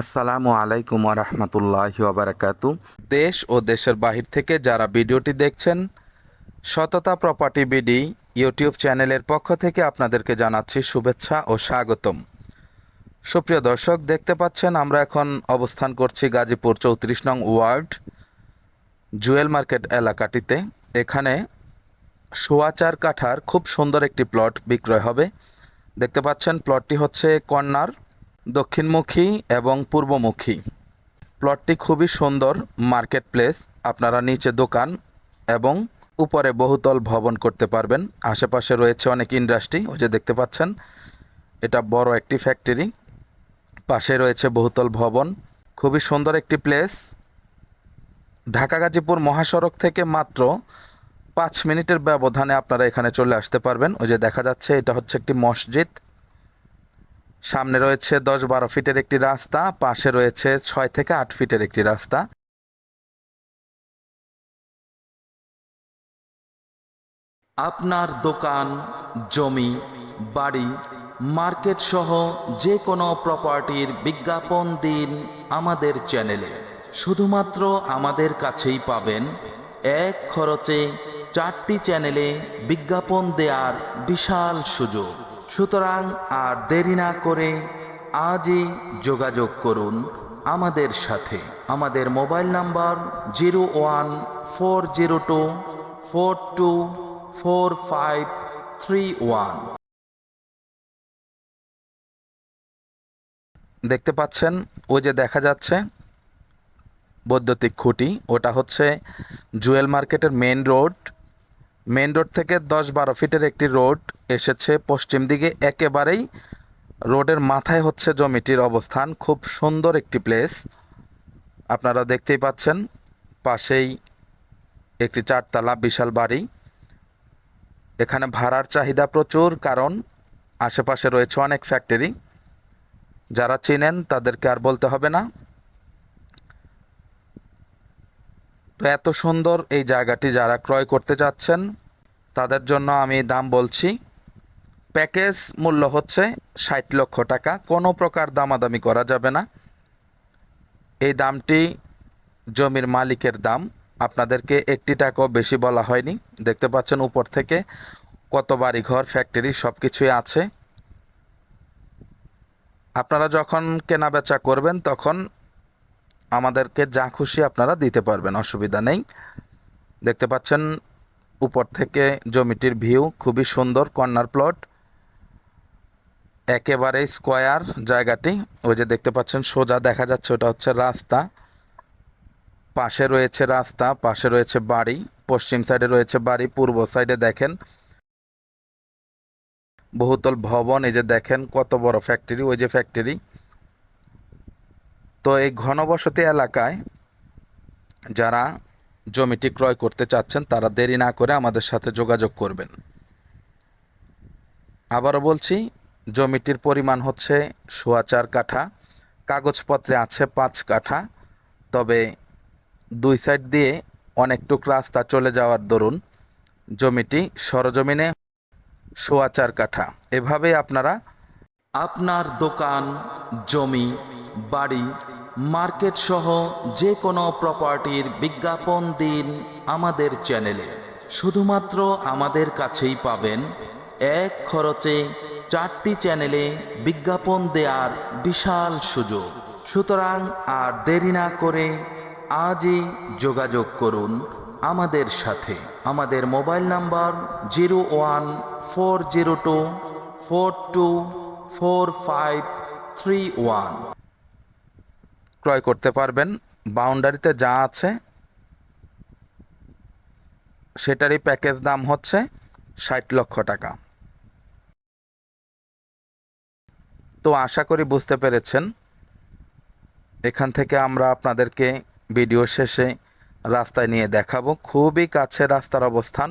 আসসালামু আলাইকুম রহমতুল্লাহি ওবরাকাতু দেশ ও দেশের বাহির থেকে যারা ভিডিওটি দেখছেন, সততা প্রপার্টি বিডি ইউটিউব চ্যানেলের পক্ষ থেকে আপনাদেরকে জানাচ্ছি শুভেচ্ছা ও স্বাগতম। সুপ্রিয় দর্শক, দেখতে পাচ্ছেন আমরা এখন অবস্থান করছি গাজীপুর চৌত্রিশ নং ওয়ার্ড, জুয়েল মার্কেট এলাকাটিতে। এখানে সোয়া চার কাঠার খুব সুন্দর একটি প্লট বিক্রয় হবে। দেখতে পাচ্ছেন প্লটটি হচ্ছে কন্যার দক্ষিণমুখী এবং পূর্বমুখী। প্লটটি খুবই সুন্দর মার্কেট প্লেস আপনারা নিচে দোকান এবং উপরে বহুতল ভবন করতে পারবেন। আশেপাশে রয়েছে অনেক ইন্ডাস্ট্রি, ওই যে দেখতে পাচ্ছেন, এটা বড় একটি ফ্যাক্টরি। পাশে রয়েছে বহুতল ভবন, খুবই সুন্দর একটি প্লেস। ঢাকা গাজীপুর মহাসড়ক থেকে মাত্র পাঁচ মিনিটের ব্যবধানে আপনারা এখানে চলে আসতে পারবেন। ওই যে দেখা যাচ্ছে, এটা হচ্ছে একটি মসজিদ। সামনে রয়েছে দশ বারো ফিটের একটি রাস্তা, পাশে রয়েছে ছয় থেকে আট ফিটের একটি রাস্তা। আপনার দোকান, জমি, বাড়ি, মার্কেট সহ যে কোনো প্রপার্টির বিজ্ঞাপন দিন আমাদের চ্যানেলে। শুধুমাত্র আমাদের কাছেই পাবেন এক খরচে চারটি চ্যানেলে বিজ্ঞাপন দেওয়ার বিশাল সুযোগ। সুতরাং আর দেরি না করে আজই যোগাযোগ করুন আমাদের সাথে। আমাদের mobile number zero one four zero two, four two, four five three one. দেখতে পাচ্ছেন, ওই যে দেখা যাচ্ছে বৈদ্যুতিক খুঁটি, ওটা হচ্ছে জুয়েল মার্কেটের মেন রোড। মেন রোড থেকে দশ বারো ফিটের একটি রোড এসেছে পশ্চিম দিকে। একেবারেই রোডের মাথায় হচ্ছে জমিটির অবস্থান। খুব সুন্দর একটি প্লেস আপনারা দেখতেই পাচ্ছেন, পাশেই একটি চারতলা বিশাল বাড়ি। এখানে ভাড়ার চাহিদা প্রচুর, কারণ আশেপাশে রয়েছে অনেক ফ্যাক্টরি যারা চেনেন তাদেরকে আর বলতে হবে না। তো এত সুন্দর এই জায়গাটি যারা ক্রয় করতে যাচ্ছেন, তাদের জন্য আমি দাম বলছি, প্যাকেজ মূল্য হচ্ছে ষাট লক্ষ টাকা। কোনো প্রকার দামাদামি করা যাবে না। এই দামটি জমির মালিকের দাম। আপনাদেরকে একটি টাকাও বেশি বলা হয়নি। দেখতে পাচ্ছেন উপর থেকে কত বাড়ি ঘর ফ্যাক্টরি সব কিছুই আছে। আপনারা যখন কেনা বেচা করবেন, তখন আমাদেরকে যা খুশি আপনারা দিতে পারবেন, অসুবিধা নেই। দেখতে পাচ্ছেন, উপর থেকে জমিটির ভিউ খুবই সুন্দর, কর্নার প্লট। একেবারে স্কোয়ার জায়গাটি। ওই যে দেখতে পাচ্ছেন, সোজা দেখা যাচ্ছে, ওটা হচ্ছে রাস্তা। পাশে রয়েছে রাস্তা, পাশে রয়েছে বাড়ি, পশ্চিম সাইডে রয়েছে বাড়ি, পূর্ব সাইডে দেখেন। বহুতল ভবন, এই যে দেখেন, কত বড় ফ্যাক্টরি ওই যে ফ্যাক্টরি তো এই ঘনবসতি এলাকায় যারা জমিটি ক্রয় করতে চাচ্ছেন, তারা দেরি না করে আমাদের সাথে যোগাযোগ করবেন। আবারও বলছি, জমিটির পরিমাণ হচ্ছে সোয়া চার কাঠা, কাগজপত্রে আছে পাঁচ কাঠা, তবে দুই সাইড দিয়ে অনেকটুক রাস্তা চলে যাওয়ার দরুন জমিটি সরজমিনে সোয়া চার কাঠা। এভাবেই আপনারা আপনার দোকান, জমি, বাড়ি মার্কেট সহ যে কোনো প্রপার্টির বিজ্ঞাপন দিন আমাদের চ্যানেলে। শুধুমাত্র আমাদের কাছেই পাবেন এক খরচে চারটি চ্যানেলে বিজ্ঞাপন দেওয়ার বিশাল সুযোগ। সুতরাং আর দেরি না করে আজই যোগাযোগ করুন আমাদের সাথে। আমাদের mobile number zero one four zero two four two four five three one. ক্রয় করতে পারবেন। বাউন্ডারিতে যা আছে, সেটারই প্যাকেজ দাম হচ্ছে ষাট লক্ষ টাকা। তো আশা করি বুঝতে পেরেছেন। এখান থেকে আমরা আপনাদেরকে ভিডিও শেষে রাস্তায় নিয়ে দেখাবো। খুবই কাছে রাস্তার অবস্থান।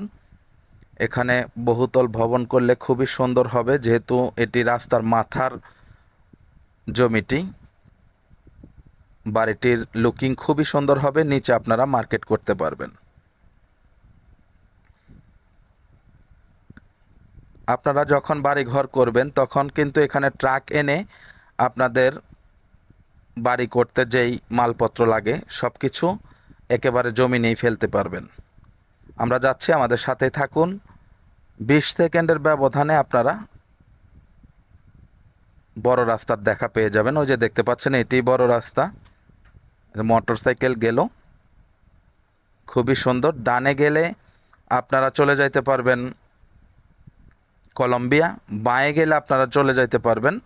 এখানে বহুতল ভবন করলে খুবই সুন্দর হবে, যেহেতু এটি রাস্তার মাথার জমিটি। বাড়িটির লুকিং খুবই সুন্দর হবে, নিচে আপনারা মার্কেট করতে পারবেন। আপনারা যখন বাড়ি ঘর করবেন, তখন কিন্তু এখানে ট্রাক এনে আপনাদের বাড়ি করতে যেই মালপত্র লাগে সব কিছু একেবারে জমিনেই ফেলতে পারবেন। আমরা যাচ্ছি, আমাদের সাথে থাকুন। বিশ সেকেন্ডের ব্যবধানে আপনারা বড় রাস্তার দেখা পেয়ে যাবেন। ওই যে দেখতে পাচ্ছেন, এটি বড় রাস্তা। মোটর সাইকেল গেল। খুবই সুন্দর। ডানে গেলে আপনারা চলে যাইতে পারবেন কলম্বিয়া। বাঁয়ে গেলে আপনারা চলে যাইতে পারবেন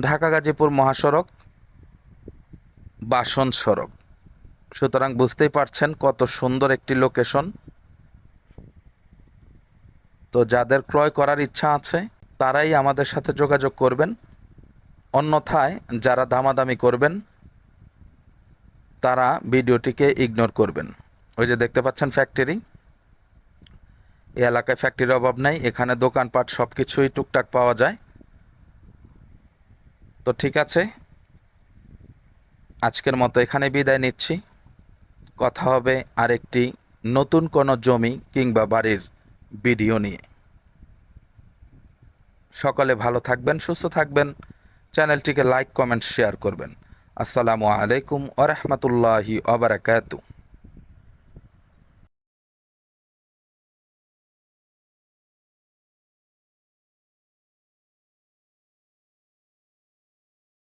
ঢাকা গাজীপুর মহাসড়ক, বাসন সড়ক। সুতরাং বুঝতেই পারছেন কত সুন্দর একটি লোকেশন। তো যাদের ক্রয় করার ইচ্ছা আছে, তারাই আমাদের সাথে যোগাযোগ করবেন। অন্যথায় যারা দামাদামি করবেন তারা ভিডিওটিকে ইগনোর করবেন। ওই যে দেখতে পাচ্ছেন ফ্যাক্টরি এই এলাকায় ফ্যাক্টরির অভাব নাই, এখানে দোকানপাট সব কিছুই টুকটাক পাওয়া যায়। তো ঠিক আছে, আজকের মতো এখানে বিদায় নিচ্ছি। কথা হবে আরেকটি নতুন কোনো জমি কিংবা বাড়ির ভিডিও নিয়ে। সকলে ভালো থাকবেন, সুস্থ থাকবেন। চ্যানেলটিকে লাইক কমেন্ট শেয়ার করবেন। আসসালামু আলাইকুম ওরহমতুল্লাহি ওবরাকাতু